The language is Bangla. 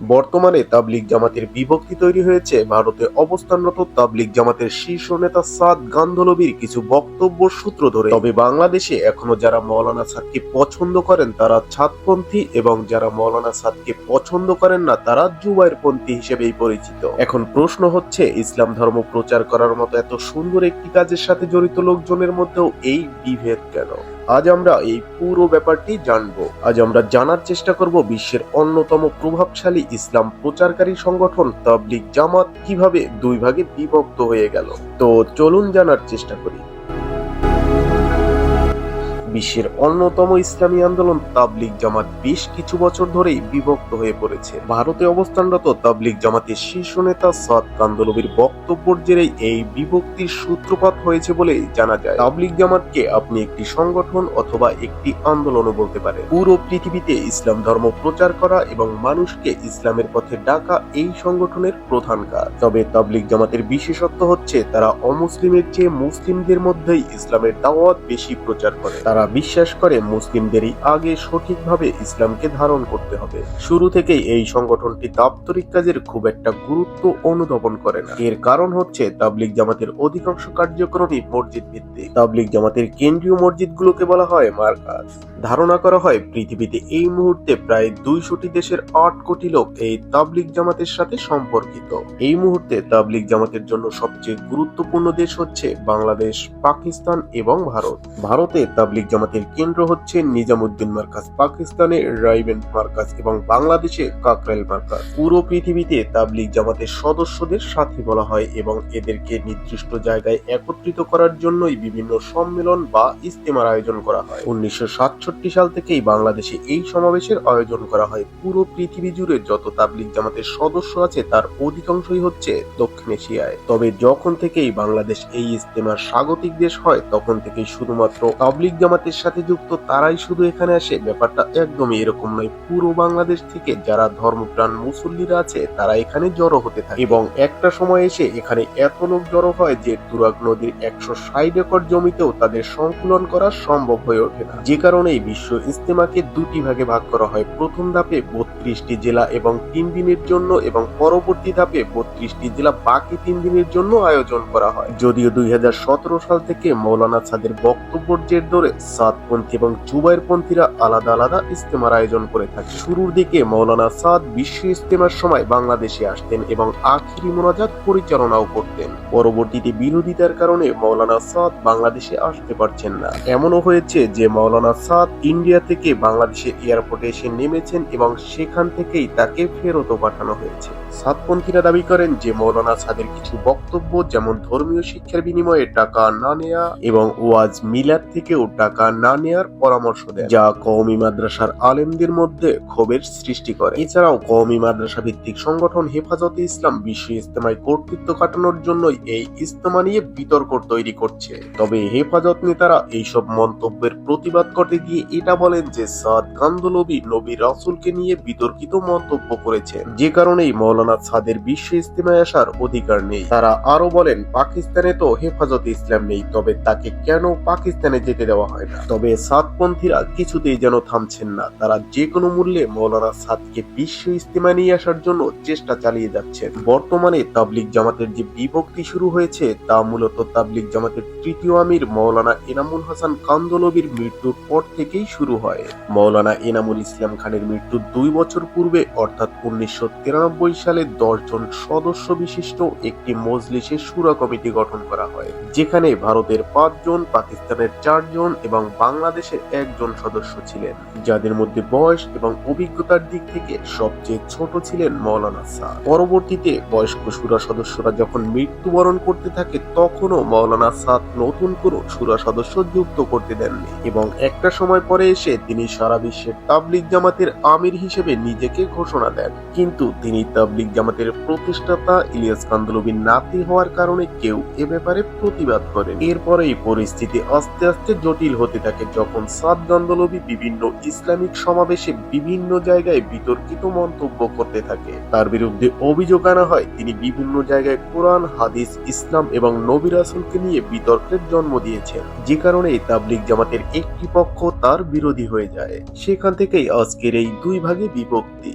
বর্তমানে তাবলিগ জামাতের বিভক্তি তৈরি হয়েছে। ভারতে অবস্থানরত তাবলিগ জামাতের শীর্ষ নেতা সাদ গান্ধলবির কিছু বক্তব্য সূত্র ধরে, তবে বাংলাদেশে এখনও যারা মৌলানা সাদকে পছন্দ করেন তারা ছাদপন্থী এবং যারা মৌলানা সাদকে পছন্দ করেন না তারা জুবাইরপন্থী হিসেবেই পরিচিত। এখন প্রশ্ন হচ্ছে, ইসলাম ধর্ম প্রচার করার মতো এত সুন্দর একটি কাজের সাথে জড়িত লোকজনের মধ্যেও এই বিভেদ কেন? আজ আমরা এই পুরো ব্যাপারটি জানব। আজ আমরা জানার চেষ্টা করব বিশ্বের অন্যতম প্রভাবশালী ইসলাম প্রচারকারী সংগঠন তাবলিক জামাত কীভাবে দুই ভাগে বিভক্ত হয়ে গেল। তো চলুন জানার চেষ্টা করি। বিশ্বের অন্যতম ইসলামী আন্দোলন তাবলিগ জামাত বেশ কিছু বছর ধরেই বিভক্ত হয়ে পড়েছে। ভারতে অবস্থানরত তাবলিগ জামাতের শীর্ষ নেতা সাদ কান্দলবির বক্তব্যের জেরে এই বিভক্তির সূত্রপাত হয়েছে বলে জানা যায়। তাবলিগ জামাতকে আপনি একটি সংগঠন অথবা একটি আন্দোলনও বলতে পারেন। পুরো পৃথিবীতে ইসলাম ধর্ম প্রচার করা এবং মানুষকে ইসলামের পথে ডাকা এই সংগঠনের প্রধান কাজ। তবে তাবলিগ জামাতের বিশেষত্ব হচ্ছে, তারা অমুসলিমের চেয়ে মুসলিমদের মধ্যেই ইসলামের দাওয়াত বেশি প্রচার করে। তারা বিশ্বাস করে মুসলিমদেরই আগে সঠিকভাবে ইসলামকে ধারণ করতে হবে। শুরু থেকেই এই সংগঠনটি দাপ্তরিক কাজের খুব একটা গুরুত্ব অনুধাবন করে না। এর কারণ হচ্ছে তাবলিগ জামাতের অধিকাংশ কার্যক্রমই মসজিদ ভিত্তিক। তাবলিগ জামাতের কেন্দ্রীয় মসজিদগুলোকে বলা হয় মার্কাজ। ধারণা করা হয় পৃথিবীতে এই মুহূর্তে প্রায় দুইশোটি দেশের আট কোটি লোক এই তাবলিগ জামাতের সাথে সম্পর্কিত। এই মুহূর্তে তাবলিগ জামাতের জন্য সবচেয়ে গুরুত্বপূর্ণ দেশ হচ্ছে বাংলাদেশ, পাকিস্তান এবং ভারত। ভারতে তাবলিগ জামাতের কেন্দ্র হচ্ছে নিজামুদ্দিন মার্কাজ পাকিস্তানে রাইবেন মার্কাজ এবং বাংলাদেশে কাকরাইল মার্কাজ। পুরো পৃথিবীতে তাবলিগ জামাতের সদস্যদের সাথী বলা হয় এবং এদেরকে নির্দিষ্ট জায়গায় একত্রিত করার জন্যই বিভিন্ন সম্মেলন বা ইস্তেমার আয়োজন করা হয়। উনিশশো সাতষট্টি সাল থেকেই বাংলাদেশে এই সমাবেশের আয়োজন করা হয়। পুরো পৃথিবী জুড়ে যত তাবলিগ জামাতের সদস্য আছে, তার অধিকাংশই হচ্ছে দক্ষিণ এশিয়ায়। তবে যখন থেকেই বাংলাদেশ এই ইস্তেমার স্বাগতিক দেশ হয়, তখন থেকেই শুধুমাত্র তাবলিগ জামাতের সাথে যুক্ত তারাই শুধু এখানে আসে। ব্যাপারটা একদমই এরকম নয়। পুরো বাংলাদেশ থেকে যারা ধর্মপ্রাণ মুসল্লিরা আছে, তারা এখানে জড়ো হতে থাকে। এবং একটা সময় এসে এখানে এত লোক জড়ো হয় যে তুরাগ নদীর একশো ষাট একর জমিতেও তাদের সংকুলন করা সম্ভব হয়ে ওঠে না। যে কারণে বিশ্ব ইস্তেমাকে দুটি ভাগে ভাগ করা হয়। প্রথম ধাপে বত্রিশটি জেলা এবং তিন দিনের জন্য এবং পরবর্তী ধাপে বত্রিশটি জেলা বাকি তিন দিনের জন্য আয়োজন করা হয়। যদিও দুই হাজার সতেরো সাল থেকে মৌলানা সাদের বক্তব্যের জের ধরে সাদপন্থী এবং জুবাইরপন্থীরা আলাদা আলাদা ইস্তেমার আয়োজন করে থাকে। শুরুর দিকে মৌলানা সাদ বিশ্ব ইস্তেমার সময় বাংলাদেশে আসতেন এবং আখিরি মোনাজাত পরিচালনাও করতেন। পরবর্তীতে বিরোধিতার কারণে মৌলানা সাদ বাংলাদেশে আসতে পারছেন না। এমনও হয়েছে যে মৌলানা সাদ ইন্ডিয়া থেকে বাংলাদেশের এয়ারপোর্টে এসে নেমেছেন এবং সেখান থেকেই তাকে ফেরতও পাঠানো হয়েছে। সাদপন্থীরা দাবি করেন যে মৌলানা সাদের কিছু বক্তব্য, যেমন ধর্মীয় শিক্ষার বিনিময়ে টাকা না নেয়া এবং ওয়াজ মিলাদ থেকেও টাকা না নেয়ার পরামর্শ দেয় যা কওমি মাদ্রাসার আলেমদের মধ্যে ক্ষোভের সৃষ্টি করে। এছাড়াও কওমি মাদ্রাসা ভিত্তিক সংগঠন হেফাজতে ইসলাম বিশ্ব ইস্তেমায় কর্তৃত্ব কাটানোর জন্য এই ইস্তেমা নিয়ে বিতর্ক তৈরি করছে। তবে হেফাজত নেতারা এইসব মন্তব্যের প্রতিবাদ করতে গিয়ে এটা বলেন যে সাদ কান্দলবি নবী রাসুলকে নিয়ে বিতর্কিত মন্তব্য করেছেন। যে কারণেই মৌলানা সাদের বিশ্ব ইস্তেমায় আসার অধিকার নেই। তারা আরও বলেন, পাকিস্তানে তো হেফাজত ইসলাম নেই, তবে তাকে কেন পাকিস্তানে যেতে দেওয়া হয় না তবে সাদপন্থীরা কিছুতেই যেন থামছেন না। তারা যে কোনো মূল্যে মৌলানা সাদকে বিশ্ব ইস্তেমা নিয়ে আসার জন্য চেষ্টা চালিয়ে যাচ্ছেন। বর্তমানে তাবলিগ জামাতের যে বিভক্তি শুরু হয়েছে, তা মূলত তাবলিগ জামাতের তৃতীয় আমির মৌলানা এনামুল হাসান কান্দলবির মৃত্যুর পর থেকেই শুরু হয়। মৌলানা এনামুল ইসলাম খানের মৃত্যুর দুই বছর পূর্বে, অর্থাৎ উনিশশো তিরানব্বই সালে দশ জন সদস্য বিশিষ্ট একটি মজলিসের সুরা কমিটি গঠন করা হয়, যেখানে ভারতের পাঁচজন, পাকিস্তানের চারজন এবং বাংলাদেশের একজন সদস্য ছিলেন, যাদের মধ্যে বয়স এবং অভিজ্ঞতার দিক থেকে সবচেয়ে ছোট ছিলেন মৌলানা সাদ। পরবর্তীতে বয়স্ক সুরা সদস্যরা যখন মৃত্যুবরণ করতে থাকে, তখনও মৌলানা সাদ নতুন কোনো সুরা সদস্য যুক্ত করতে দেননি এবং একটা সময় পরে এসে তিনি সারা বিশ্বের তাবলিগ জামাতের আমির হিসেবে নিজেকে ঘোষণা দেন। কিন্তু তিনি তাবলিগ জামাতের প্রতিষ্ঠাতা ইলিয়াস কান্দলবির নাতি হওয়ার কারণে কেউ এ ব্যাপারে প্রতিবাদ করেন এরপরে এই পরিস্থিতি আস্তে আস্তে জটিল হতে থাকে যখন সাদ গান্দলবি বিভিন্ন ইসলামিক সমাবেশে বিভিন্ন জায়গায় বিতর্কিত মন্তব্য করতে থাকে, তার বিরুদ্ধে অভিযোগ আনা হয়, তিনি বিভিন্ন জায়গায় কোরআন, হাদিস, ইসলাম এবং নবী রাসুলকে নিয়ে বিতর্কের জন্ম দিয়েছেন। যে কারণে তাবলিগ জামাতের একটি পক্ষ তার বিরোধী হয়ে যায়। সেখান থেকেই আজকের এই দুই ভাগে বিভক্তি।